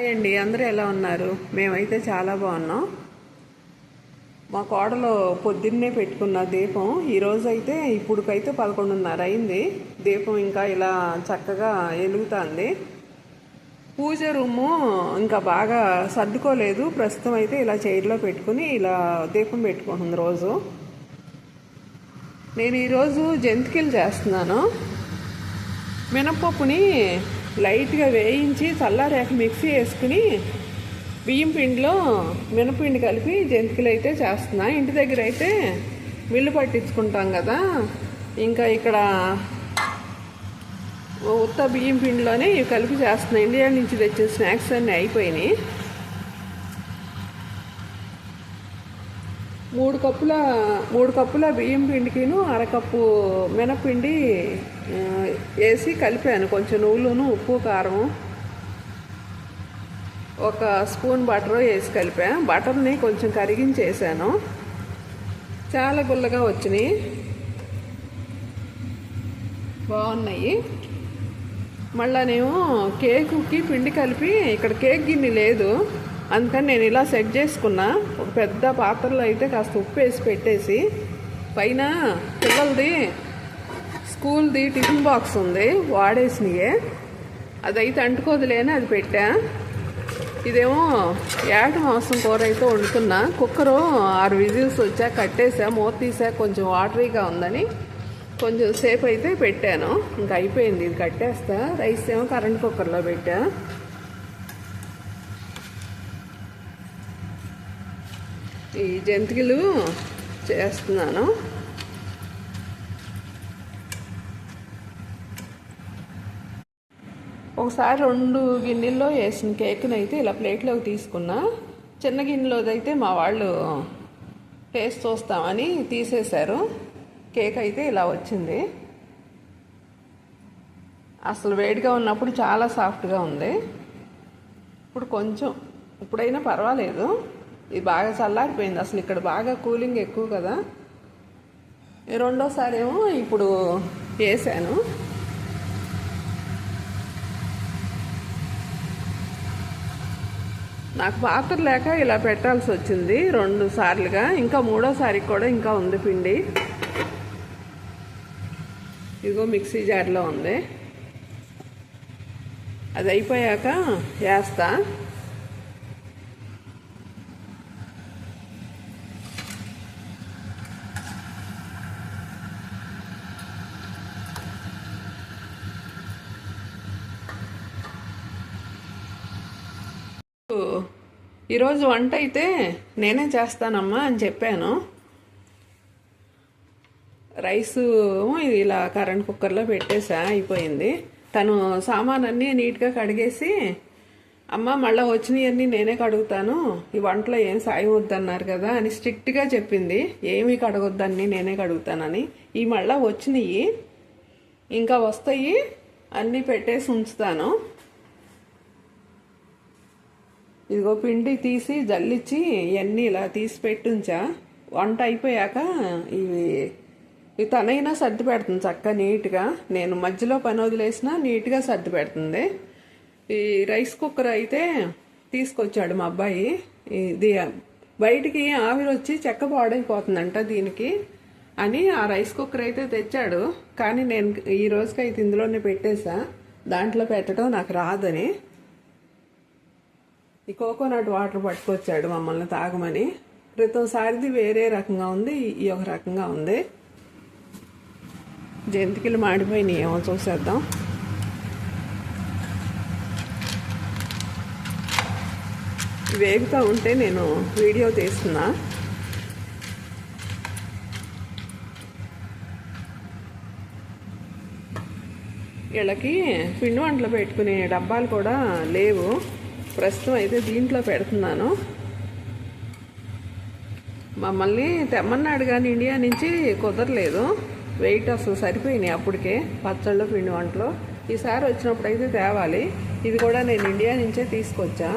Hi అండి అందరూ ఎలా ఉన్నారు? మేమైతే చాలా బాగున్నాం. మా కోడలో పొద్దున్నే పెట్టుకున్న దీపం ఈరోజు అయితే ఇప్పుడుకైతే పదకొండున్నర అయింది. దీపం ఇంకా ఇలా చక్కగా వెలుగుతుంది. పూజ రూము ఇంకా బాగా సర్దుకోలేదు. ప్రస్తుతం అయితే ఇలా చైర్లో పెట్టుకుని ఇలా దీపం పెట్టుకుంటుంది రోజు. నేను ఈరోజు జంతికలు చేస్తున్నాను. మినప్పప్పుని లైట్గా వేయించి చల్లారాక మిక్సీ వేసుకుని బియ్యం పిండిలో మినపిండి కలిపి జంతికలు అయితే చేస్తున్నా. ఇంటి దగ్గర అయితే మిల్లు పట్టించుకుంటాం కదా. ఇంకా ఇక్కడ ఉత్త బియ్యం పిండిలోనే ఇవి కలిపి చేస్తున్నా. ఇండియా నుంచి తెచ్చిన స్నాక్స్ అన్నీ అయిపోయినాయి. మూడు కప్పుల మూడు కప్పుల బియ్యం పిండికిను అరకప్పు మినపిండి వేసి కలిపాను. కొంచెం నువ్వులును ఉప్పు కారం ఒక స్పూన్ బటర్ వేసి కలిపా. బటర్ని కొంచెం కరిగించేసాను. చాలా గుల్లగా వచ్చినాయి. బాగున్నాయి. మళ్ళా నేను కేకుకి పిండి కలిపి ఇక్కడ కేక్ గిన్నె లేదు. అందుకని నేను ఇలా సెట్ చేసుకున్నా. ఒక పెద్ద పాత్రలో అయితే కాస్త ఉప్పు వేసి పెట్టేసి పైన పిల్లలది స్కూల్ది టిఫిన్ బాక్స్ ఉంది వాడేసినయే. అదైతే అంటుకోదులేని అది పెట్టా. ఇదేమో ఏట మాంసం కూర అయితే వండుతున్నా. కుక్కరు ఆరు విజిల్స్ వచ్చా కట్టేసా మూత తీసా కొంచెం వాటరీగా ఉందని కొంచెం సేపు అయితే పెట్టాను. ఇంకా అయిపోయింది ఇది కట్టేస్తా. రైస్ ఏమో కరెంట్ కుక్కర్లో పెట్టా. ఈ జంతికలు చేస్తున్నాను. ఒకసారి రెండు గిన్నెల్లో వేసిన కేక్ని అయితే ఇలా ప్లేట్లోకి తీసుకున్నా. చిన్న గిన్నెలోదైతే మా వాళ్ళు టేస్ట్ చూస్తామని తీసేశారు. కేక్ అయితే ఇలా వచ్చింది. అసలు వేడిగా ఉన్నప్పుడు చాలా సాఫ్ట్గా ఉంది. ఇప్పుడు కొంచెం ఇప్పుడైనా పర్వాలేదు. ఇది బాగా చల్లారిపోయింది. అసలు ఇక్కడ బాగా కూలింగ్ ఎక్కువ కదా. రెండోసారి ఏమో ఇప్పుడు వేసాను. నాకు పాత్ర లేక ఇలా పెట్టాల్సి వచ్చింది రెండు సార్లుగా. ఇంకా మూడోసారి కూడా ఇంకా ఉంది పిండి. ఇదిగో మిక్సీ జార్లో ఉంది. అది అయిపోయాక వేస్తా. ఈరోజు వంట అయితే నేనే చేస్తానమ్మా అని చెప్పాను. రైస్ ఇలా కరెంట్ కుక్కర్లో పెట్టేసా అయిపోయింది. తను సామాను అన్నీ నీట్గా కడిగేసి అమ్మ మళ్ళీ వచ్చినవన్నీ నేనే కడుగుతాను ఈ వంటలో ఏం సాయం వద్దన్నారు కదా అని స్ట్రిక్ట్గా చెప్పింది. ఏమీ కడగొద్దని నేనే కడుగుతానని. ఈ మళ్ళీ వచ్చినాయి ఇంకా వస్తాయి అన్నీ పెట్టేసి ఉంచుతాను. ఇదిగో పిండి తీసి జల్లిచ్చి ఇవన్నీ ఇలా తీసి పెట్టుంచా. వంట అయిపోయాక ఇవి ఇవి తనైనా సర్ది పెడుతుంది చక్కగా నీట్గా. నేను మధ్యలో పని వదిలేసినా నీట్గా సర్ది పెడుతుంది. ఈ రైస్ కుక్కర్ అయితే తీసుకొచ్చాడు మా అబ్బాయి. ఇది బయటికి ఆవిరి వచ్చి చెక్క పాడైపోతుందంట దీనికి అని ఆ రైస్ కుక్కర్ అయితే తెచ్చాడు. కానీ నేను ఈ రోజుకైతే ఇందులోనే పెట్టేశా దాంట్లో పెట్టడం నాకు రాదని. ఈ కోకోనట్ వాటర్ పట్టుకొచ్చాడు మమ్మల్ని తాగమని. క్రితంసారిది వేరే రకంగా ఉంది ఈ ఒక రకంగా ఉంది. జంతికలు మాడిపోయినాయి ఏమో చూసేద్దాం. వేగుతూ ఉంటే నేను వీడియో తీస్తున్నా. వీళ్ళకి పిండి వంటలు పెట్టుకునే డబ్బాలు కూడా లేవు. ప్రస్తుతం అయితే దీంట్లో పెడుతున్నాను. మమ్మల్ని తెమ్మన్నాడు కానీ ఇండియా నుంచి కుదరలేదు. వెయిట్ అసలు సరిపోయినాయి అప్పటికే పచ్చళ్ళు పిండి వంటలు. ఈసారి వచ్చినప్పుడు అయితే తేవాలి. ఇది కూడా నేను ఇండియా నుంచే తీసుకొచ్చా.